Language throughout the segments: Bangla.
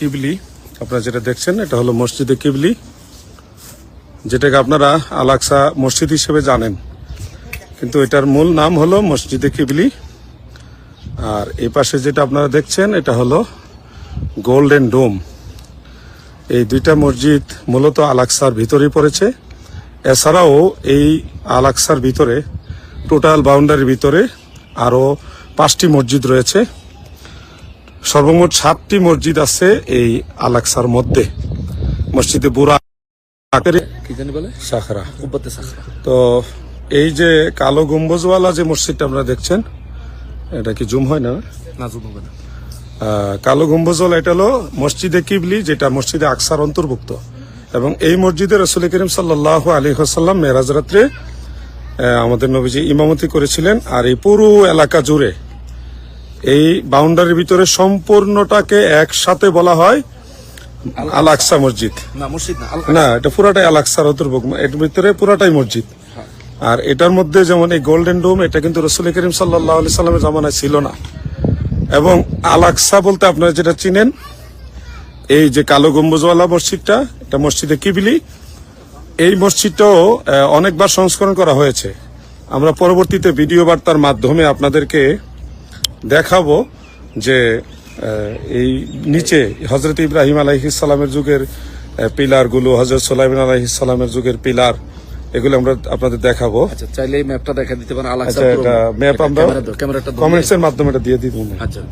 কিবলি, আপনারা যেটা দেখছেন, এটা হলো মসজিদে কিবলি, যেটাকে আপনারা আলাকসা মসজিদ হিসেবে জানেন। কিন্তু এটার মূল নাম হলো মসজিদে কিবলি। আর এই পাশে যেটা আপনারা দেখছেন, এটা হলো গোল্ডেন ডোম। এই দুইটা মসজিদ মূলত আলাকসার ভিতরেই পড়েছে। এছাড়াও এই আলাকসার ভিতরে টোটাল বাউন্ডারির ভিতরে আরও পাঁচটি মসজিদ রয়েছে। সর্বমোট সাতটি মসজিদ আছে এই আলাকসার মধ্যে। মসজিদে বুড়া তো এই যে কালো গম্বুজওয়ালা যে মসজিদটা আপনারা দেখছেন এটা কি জুম হয় না? না জুম হবে না। কালো গম্বুজওয়ালা এটা হলো মসজিদে কিবলি যেটা মসজিদে আকসার অন্তর্ভুক্ত। এবং এই মসজিদে রসুল করিম সাল্লাহ আলী হাসাল্লাম মেরাজ রাত্রে আমাদের নবীজি ইমামতি করেছিলেন। আর এই পুরো এলাকা জুড়ে এই বাউন্ডারির ভিতরে সম্পূর্ণটাকে একসাথে বলা হয় আল আকসা মসজিদ। না এটা পুরাটাই আল আকসার অন্তর্ভুক্ত। এর ভিতরে পুরাটাই মসজিদ। আর এটার মধ্যে যেমন এই গোল্ডেন ডোম এটা কিন্তু রসুল করিম সাল্লাহ সাল্লামের জামানায় ছিল না। এবং আল আকসা বলতে আপনারা যেটা চিনেন এই যে কালো গম্বুজওয়ালা মসজিদটা এটা মসজিদে কিবিলি। এই মসজিদটাও অনেকবার সংস্করণ করা হয়েছে। আমরা পরবর্তীতে ভিডিও বার্তার মাধ্যমে আপনাদেরকে দেখাবো যে এই নিচে হজরত ইব্রাহিম আলাইহিসালামের যুগের পিলারগুলো হজরত সোলাইমান আলাইহিসালামের যুগের পিলার এগুলো আমরা আপনাদের দেখাবো। আচ্ছা চাইলে ম্যাপটা দেখা দিতে পারেন আচ্ছা এটা ম্যাপ আমরা ক্যামেরাটা মাধ্যমে এটা দিয়ে দিব। আচ্ছা।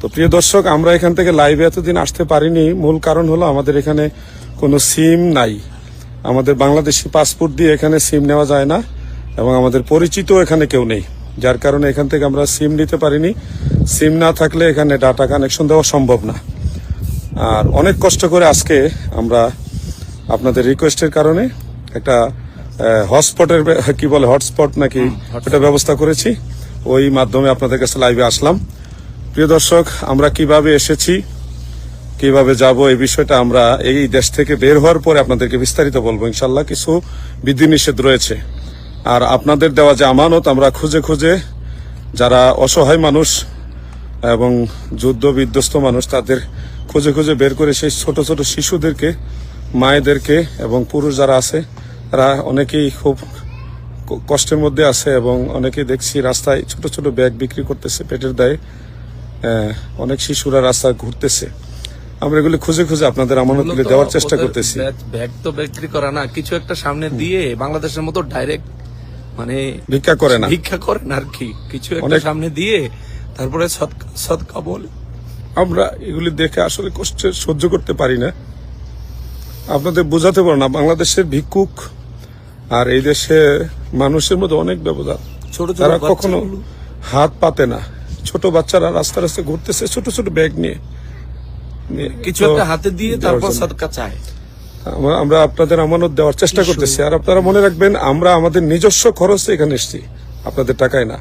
তো প্রিয় দর্শক আমরা এখান থেকে লাইভে এতদিন আসতে পারিনি। মূল কারণ হলো আমাদের এখানে কোনো সিম নাই। আমাদের বাংলাদেশি পাসপোর্ট দিয়ে এখানে সিম নেওয়া যায় না এবং আমাদের পরিচিত এখানে কেউ নেই। যার কারণে এখান থেকে আমরা সিম নিতে পারিনি। সিম না থাকলে এখানে ডাটা কানেকশন দেওয়া সম্ভব না। আর অনেক কষ্ট করে আজকে আমরা আপনাদের রিকোয়েস্টের কারণে একটা হটস্পটের কি বলে হটস্পট নাকি এটা ব্যবস্থা করেছি। ওই মাধ্যমে আপনাদের কাছে লাইভে আসলাম। প্রিয় দর্শক আমরা কীভাবে এসেছি কীভাবে যাব এই বিষয়টা আমরা এই দেশ থেকে বের হওয়ার পরে আপনাদেরকে বিস্তারিত বলব। ইনশাল্লাহ কিছু বিধিনিষেধ রয়েছে। আর আপনাদের দেওয়া যে আমানত আমরা খুঁজে খুঁজে যারা অসহায় মানুষ এবং যুদ্ধ বিধ্বস্ত মানুষ তাদের খুঁজে খুঁজে বের করে সেই ছোট ছোট শিশুদেরকে মায়েদেরকে এবং পুরুষ যারা আছে তারা অনেকেই খুব কষ্টের মধ্যে আছে এবং অনেকে দেখছি রাস্তায় ছোট ছোট ব্যাগ বিক্রি করতেছে পেটের দায়ে। অনেক শিশুরা রাস্তায় ঘুরতেছে। আমরা এগুলি খুঁজে খুঁজে আপনাদের আমানতগুলি দেওয়ার চেষ্টা করতেছি। ব্যাগ তো বিক্রি করা না। কিছু একটা সামনে দিয়ে বাংলাদেশের মতো ডাইরেক্ট মানে ভিক্ষা করে না। ভিক্ষা করেন আর কি। কিছু একটা সামনে দিয়ে তারপরে সৎকা বলে। আমরা এগুলি দেখে আসলে কষ্ট সহ্য করতে পারি না। আপনাদের বোঝাতে পারো না বাংলাদেশের ভিক্ষুক আর এই দেশে মানুষের মধ্যে অনেক ব্যবধান। ছোট তারা কখনো হাত পাতে না। ছোট বাচ্চারা রাস্তা রাস্তায় ঘুরতেছে ছোট ছোট ব্যাগ নিয়ে। নিয়ে কিছু একটা হাতে দিয়ে তারপর সৎকা চায়। আমরা- আপনাদের আমানত দেওয়ার চেষ্টা করতেছি। আর আপনারা মনে রাখবেন আমরা আমাদের নিজস্ব খরচে এখানে এসেছি আপনাদের টাকায় না।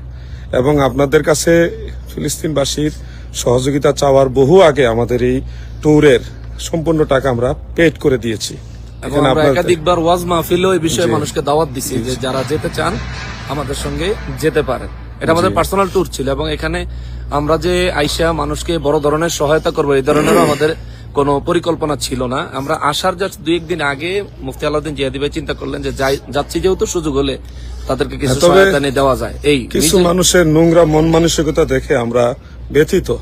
এবং আপনাদের কাছে ফিলিস্তিনবাসীর সহযোগিতা চাওয়ার বহু আগে আমাদের এই ট্যুরের সম্পূর্ণ টাকা আমরা পেড করে দিয়েছি। এবং আমরা একাধিকবার ওয়াজ মাহফিলও এই বিষয়ে মানুষকে দাওয়াত দিছি যে যারা যেতে চান আমাদের সঙ্গে যেতে পারেন। এটা আমাদের পার্সোনাল ট্যুর ছিল এবং এখানে আমরা যে আইসা মানুষকে বড় ধরনের সহায়তা করব এই ধরনেরও আমাদের কোনো পরিকল্পনা ছিল না। আমরা আসার জাস্ট দুই একদিন আগে মুফতি আলাউদ্দিন জিয়াদি ভাই চিন্তা করলেন যে যাই- যাচ্ছি যেহেতু সুযোগ হলে তাদেরকে কিছু হ্যাঁ, সহায়তা নিয়ে দেওয়া যায়। এই কিছু মানুষের নোংরা মন মানসিকতা দেখে আমরা ব্যথিত।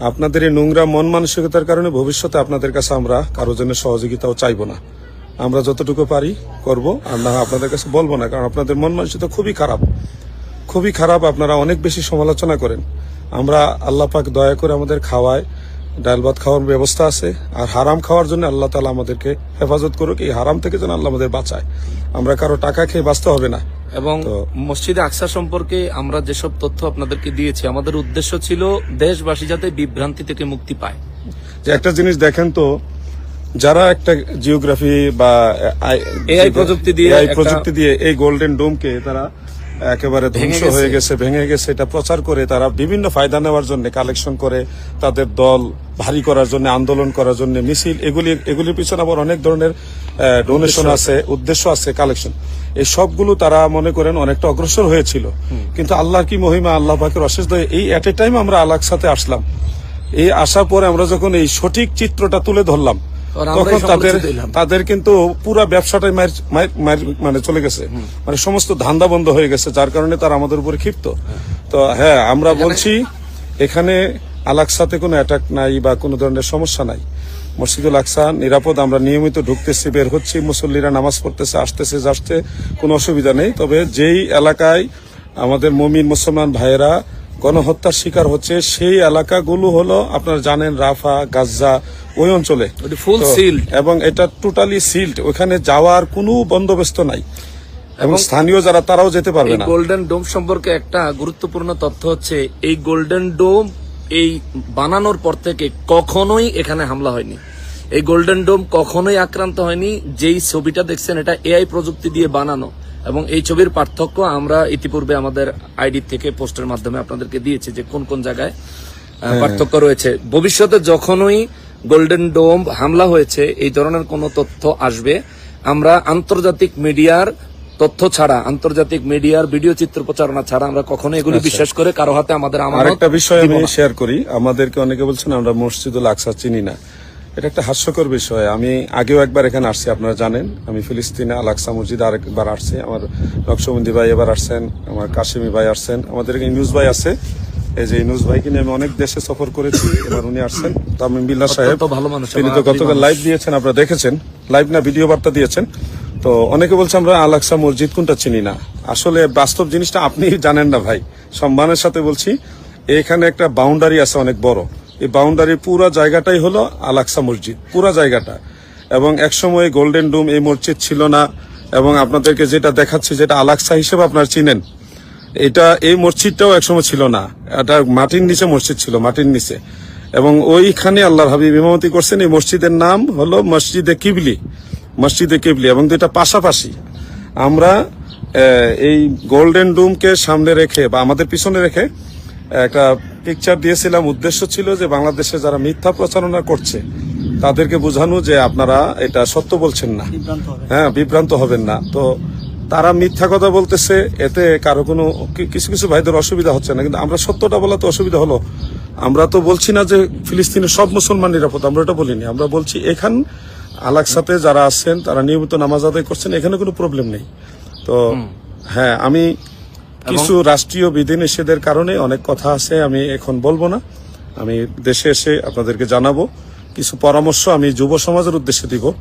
আপনাদের এই নোংরা মন মানসিকতার কারণে ভবিষ্যতে আপনাদের কাছে আমরা কারও জন্য সহযোগিতাও চাইব না। আমরা যতটুকু পারি করব আর না আপনাদের কাছে বলব না কারণ আপনাদের মন মানসিকতা খুবই খারাপ। খুবই খারাপ আপনারা অনেক বেশি সমালোচনা করেন। আমরা আল্লাহ পাক দয়া করে আমাদের খাওয়ায় ডাল ভাত খাওয়ার ব্যবস্থা আছে আর হারাম খাওয়ার জন্য আল্লাহ তালা আমাদেরকে হেফাজত করুক এই হারাম থেকে যেন আল্লাহ আমাদের বাঁচায়। আমরা কারও টাকা খেয়ে বাঁচতে হবে না। এবং মসজিদে আকসা সম্পর্কে আমরা যেসব তথ্য আপনাদেরকে দিয়েছি আমাদের উদ্দেশ্য ছিল দেশবাসী যাতে বিভ্রান্তি থেকে মুক্তি পায়। যে একটা জিনিস দেখেন তো যারা একটা জিওগ্রাফি বা আই- প্রযুক্তি দিয়ে একটা- প্রযুক্তি দিয়ে এই গোল্ডেন ডোমকে তারা একেবারে ধ্বংস হয়ে গেছে ভেঙে গেছে। এটা প্রচার করে তারা বিভিন্ন ফায়দা নেওয়ার জন্য কালেকশন করে তাদের দল ভারী করার জন্য আন্দোলন করার জন্য মিছিল এগুলি এগুলির পিছনে আবার অনেক ধরনের ডোনেশন আছে উদ্দেশ্য আছে কালেকশন এই সবগুলো তারা মনে করেন অনেকটা অগ্রসর হয়েছিল। কিন্তু আল্লাহর কি মহিমা আল্লাহ পাকের অশেষ দয়ে এই এট এ টাইম আমরা আলাক সাথে আসলাম। এই আসার পরে আমরা যখন এই সঠিক চিত্রটা তুলে ধরলাম তখন তাদের তাদের কিন্তু পুরা ব্যবসাটাই মানে চলে গেছে। মানে সমস্ত ধান্দা বন্ধ হয়ে গেছে যার কারণে তারা আমাদের উপরে ক্ষিপ্ত। তো হ্যাঁ আমরা বলছি এখানে আলাকসাতে কোনো অ্যাটাক নাই বা কোনো ধরনের সমস্যা নাই। মসজিদুল আকসা নিরাপদ আমরা নিয়মিত ঢুকতেছি বের হচ্ছি মুসল্লিরা নামাজ পড়তেছে আসতেছে যাচ্ছে কোনো অসুবিধা নেই। তবে যেই এলাকায় আমাদের মমিন মুসলমান ভাইয়েরা গণহত্যার শিকার হচ্ছে সেই এলাকাগুলো হলো আপনারা জানেন রাফা গাজা ওই অঞ্চলে। তো- sealed। এবং এটা টোটালি সিল্ড ওখানে যাওয়ার কোনো বন্দোবস্ত নাই। এবং স্থানীয় যারা তারাও যেতে পারবে না। গোল্ডেন ডোম সম্পর্কে একটা গুরুত্বপূর্ণ তথ্য হচ্ছে এই গোল্ডেন ডোম এই বানানোর পর থেকে কখনোই এখানে হামলা হয়নি। এই গোল্ডেন ডোম কখনোই আক্রান্ত হয়নি। যেই ছবিটা দেখছেন এটা এআই প্রযুক্তি দিয়ে বানানো। এবং এই ছবির পার্থক্য আমরা ইতিপূর্বে আমাদের আইডি থেকে পোস্টের মাধ্যমে আপনাদেরকে দিয়েছি যে কোন কোন জায়গায় পার্থক্য রয়েছে। ভবিষ্যতে যখনই গোল্ডেন ডোম হামলা হয়েছে এই ধরনের কোনো তথ্য আসবে। আমরা আন্তর্জাতিক মিডিয়ার তথ্য ছাড়া আন্তর্জাতিক মিডিয়ার ভিডিও চিত্র প্রচারণা ছাড়া আমরা কখনো এগুলি বিশ্বাস করে কারও হাতে আমাদের আমানত আরেকটা বিষয় আমি শেয়ার করি। আমাদেরকে অনেকে বলছেন আমরা মসজিদুল আকসা চিনি না। এটা একটা হাস্যকর বিষয়। আমি আগেও একবার এখানে আসছি আপনারা জানেন। আমি ফিলিস্তিনে আল আকসা মসজিদ আরেকবার আসছি। আমার নকশবন্দি ভাই এবার আসছেন আমার কাশিমি ভাই আসছেন। আমাদের এখানে নিউজ ভাই আছে। এই যে নিউজ ভাইকে নিয়ে আমি অনেক দেশে সফর করেছি এবার উনি আসছেন। তামিম বিল্লাহ সাহেব ভালো মানুষ, তিনি তো গতকাল লাইভ দিয়েছেন আপনারা দেখেছেন। লাইভ না ভিডিও বার্তা দিয়েছেন। তো অনেকে বলছে আমরা আল আকসা মসজিদ কোনটা চিনি না। আসলে বাস্তব জিনিসটা আপনি জানেন না ভাই। সম্মানের সাথে বলছি এখানে একটা বাউন্ডারি আছে অনেক বড়। এই বাউন্ডারির পুরো জায়গাটাই হলো আল আকসা মসজিদ, পুরো জায়গাটা। এবং একসময় গোল্ডেন ডুম এই মসজিদ ছিল না। এবং আপনাদেরকে যেটা দেখাচ্ছে, যেটা আলাক্সা হিসেবে আপনারা চিনেন, এটা এই মসজিদটাও একসময় ছিল না। এটা মাটির নিচে মসজিদ ছিল, মাটির নিচে। এবং ওইখানে আল্লাহর হাবিব ইমামতি করছেন, এই মসজিদের নাম হলো মসজিদে কিবলি মসজিদে কিবলি। এবং দুইটা পাশাপাশি আমরা এই গোল্ডেন ডুমকে সামনে রেখে বা আমাদের পিছনে রেখে একটা পিকচার দিয়েছিলাম উদ্দেশ্য ছিল যে বাংলাদেশে যারা মিথ্যা প্রচারণা করছে তাদেরকে বোঝানো যে আপনারা এটা সত্য বলছেন না। হ্যাঁ বিভ্রান্ত হবেন না। তো তারা মিথ্যা কথা বলতেছে এতে কারও কোনো কিছু কিছু ভাইদের অসুবিধা হচ্ছে না। কিন্তু আমরা সত্যটা বলা তো অসুবিধা হলো। আমরা তো বলছি না যে ফিলিস্তিনের সব মুসলমান নিরাপদ আমরা এটা বলিনি। আমরা বলছি এখান আলাকসাতে যারা আছেন তারা নিয়মিত নামাজ আদায় করছেন এখানে কোনো প্রবলেম নেই। তো হ্যাঁ আমি কিছু রাষ্ট্রীয় বিধিনিষেধের কারণে অনেক কথা আছে আমি এখন বলব না। আমি দেশে এসে আপনাদেরকে জানাব। কিছু পরামর্শ আমি যুব সমাজের উদ্দেশ্যে দিব।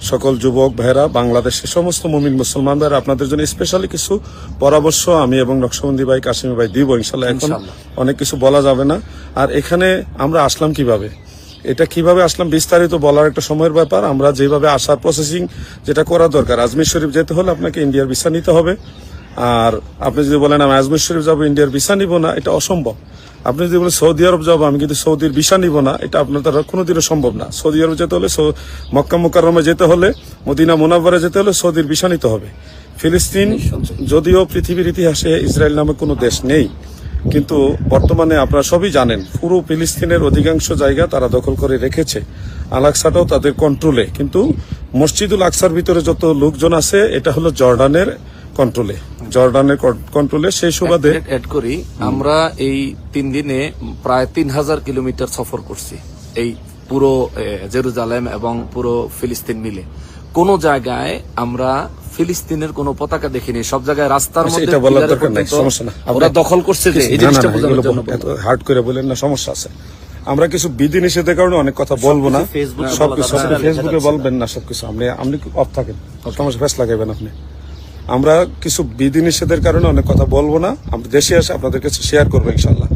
সকল যুবক ভাইরা বাংলাদেশের সমস্ত মুমিন মুসলমান ভাইরা আপনাদের জন্য স্পেশালি কিছু পরামর্শ আমি এবং নকশবন্দি ভাই কাশিমি ভাই দিব। ইনশাল্লাহ এখন অনেক কিছু বলা যাবে না। আর এখানে আমরা আসলাম কীভাবে? এটা কীভাবে আসলাম বিস্তারিত বলার একটা সময়ের ব্যাপার। আমরা যেভাবে আসার প্রসেসিং যেটা করা দরকার। আজমির শরীফ যেতে হলে আপনাকে ইন্ডিয়ার ভিসা নিতে হবে। আর আপনি যদি বলেন, আমি আজমির শরীফ যাব, ইন্ডিয়ার ভিসা নিব না, এটা অসম্ভব। আপনি যদি বলেন, সৌদি আরব যাব, আমি কিন্তু সৌদির ভিসা নিব না, এটা আপনার দ্বারা কোনোদিনও সম্ভব না। সৌদি আরব যেতে হলে মক্কা মুকাররমে যেতে হলে, মদিনা মোনাব্বারে যেতে হলে সৌদির ভিসা নিতে হবে। ফিলিস্তিন যদিও পৃথিবীর ইতিহাসে ইসরায়েল নামে কোনো দেশ নেই, কিন্তু বর্তমানে আপনারা সবই জানেন, পুরো ফিলিস্তিনের অধিকাংশ জায়গা তারা দখল করে রেখেছে। আলাকসাটাও তাদের কন্ট্রোলে কিন্তু মসজিদুল আকসার ভিতরে যত লোকজন আছে, এটা হলো জর্ডানের কন্ট্রোলে জর্ডানের কন্ট্রোলে সেই সুবাদে অ্যাড করি আমরা এই তিন দিনে প্রায় তিন হাজার কিলোমিটার সফর করছি। এই পুরো জেরুজালেম এবং পুরো ফিলিস্তিন মিলে। কোন জায়গায় আমরা ফিলিস্তিনের কোনো পতাকা দেখিনি সব জায়গায় রাস্তার আচ্ছা, মধ্যে এটা বলার দরকার নাই, সমস্যা না। ওরা দখল করছে যে এই জিনিসটা বোঝানোর জন্য হার্ড করে বলেন না সমস্যা আছে। আমরা কিছু বিধি নিষেধের কারণে অনেক কথা বলব না। ফেসবুকে সবকিছু ফেসবুকে বলবেন না সবকিছু। আপনি আপনি অফ থাকেন। সমস্যা ফেস লাগাইবেন আপনি। আমরা কিছু বিধি নিষেধের কারণে অনেক কথা বলব না। আমরা দেশে আসে আপনাদের কাছে শেয়ার করব ইনশাল্লাহ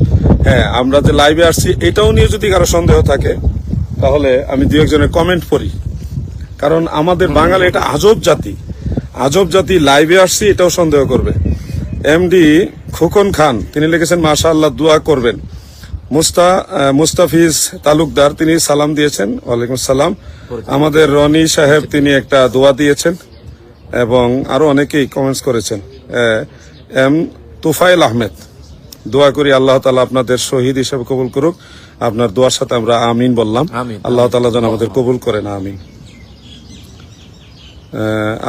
হ্যাঁ আমরা যে লাইভে আসছি এটাও নিয়ে যদি কারও সন্দেহ থাকে তাহলে আমি দু একজনের কমেন্ট পড়ি। কারণ আমাদের বাঙালি এটা আজব জাতি। আজব জাতি লাইভে আসছি এটাও সন্দেহ করবে। এমডি খোকন খান তিনি লিখেছেন মাশা আল্লাহ দোয়া করবেন। মুস্তা মুস্তাফিজ তালুকদার তিনি সালাম দিয়েছেন। ওয়ালাইকুম সালাম। আমাদের রনি সাহেব তিনি একটা দোয়া দিয়েছেন। এবং আরও অনেকেই কমেন্টস করেছেন। এম তুফাইল আহমেদ দোয়া করি আল্লাহ তালা আপনাদের শহীদ হিসেবে কবুল করুক। আপনার দোয়ার সাথে আমরা আমিন বললাম। আল্লাহ তালা যেন আমাদের কবুল করেন আমিন।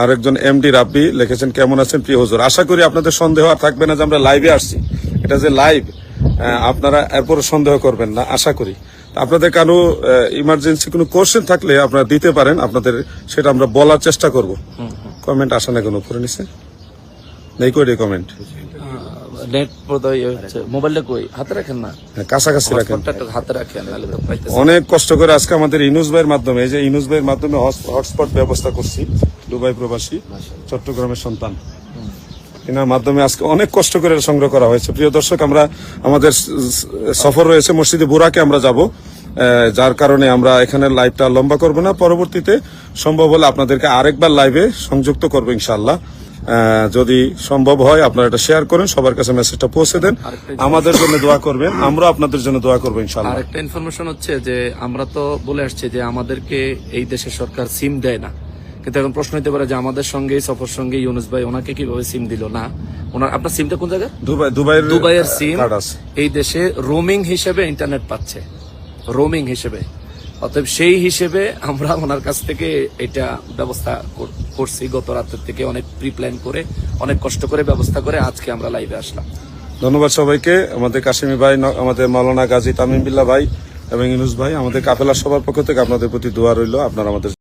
আরেকজন এমডি রাব্বি লিখেছেন কেমন আছেন প্রিয় হুজুর? আশা করি আপনাদের সন্দেহ আর থাকবে না যে আমরা লাইভে আসছি। এটা যে লাইভ আপনারা এরপর সন্দেহ করবেন না আশা করি। আপনাদের কারও ইমার্জেন্সি কোনো কোশ্চেন থাকলে আপনারা দিতে পারেন আপনাদের সেটা আমরা বলার চেষ্টা করব। কমেন্ট আসে না কোনো উপরে নিচে নেই করে কমেন্ট নেট বোধহয় হচ্ছে মোবাইলটা কই? হাতে রাখেন না? কাছাকাছি রাখেন। হাতে রাখেন অনেক কষ্ট করে আজকে আমাদের ইনুস ভাইয়ের মাধ্যমে এই যে ইনুস ভাইয়ের মাধ্যমে হটস্পট ব্যবস্থা করছি দুবাই প্রবাসী চট্টগ্রামের সন্তান। এনার মাধ্যমে আজকে অনেক কষ্ট করে সংগ্রহ করা হয়েছে। প্রিয় দর্শক আমরা আমাদের সফর রয়েছে মসজিদে বুরাকে আমরা যাব। যার কারণে আমরা এখানে লাইভটা লম্বা করব না। পরবর্তীতে সম্ভব হলে আপনাদেরকে আরেকবার লাইভে সংযুক্ত করব ইনশাল্লাহ যদি সম্ভব হয় আপনারা এটা শেয়ার করেন সবার কাছে মেসেজটা পৌঁছে দেন। আমাদের জন্য দোয়া করবেন আমরা আপনাদের জন্য দোয়া করব ইনশাআল্লাহ। আর একটা ইনফরমেশন হচ্ছে যে আমরা তো বলে আসছি যে আমাদেরকে এই দেশের সরকার সিম দেয় না। কিন্তু এখন প্রশ্ন হতে পারে যে আমাদের সঙ্গে সফর সঙ্গে ইউনুস ভাই ওনাকে কীভাবে সিম দিল? না। ওনার আপনার সিমটা কোন জায়গায়? দুবাই দুবাইয়ের দুবাইয়ের সিম এই দেশে রোমিং হিসেবে ইন্টারনেট পাচ্ছে। রোমিং হিসেবে। অতএব সেই হিসেবে আমরা ওনার কাছ থেকে এটা ব্যবস্থা করছি। গত রাতের থেকে অনেক প্রি প্ল্যান করে অনেক কষ্ট করে ব্যবস্থা করে আজকে আমরা লাইভে আসলাম। ধন্যবাদ সবাইকে। আমাদের কাশিমি ভাই আমাদের মাওলানা গাজী তামিম বিল্লাহ ভাই এবং ইনুস ভাই আমাদের কাফেলা সবার পক্ষ থেকে আপনাদের প্রতি দোয়া রইল। আপনারা আমাদের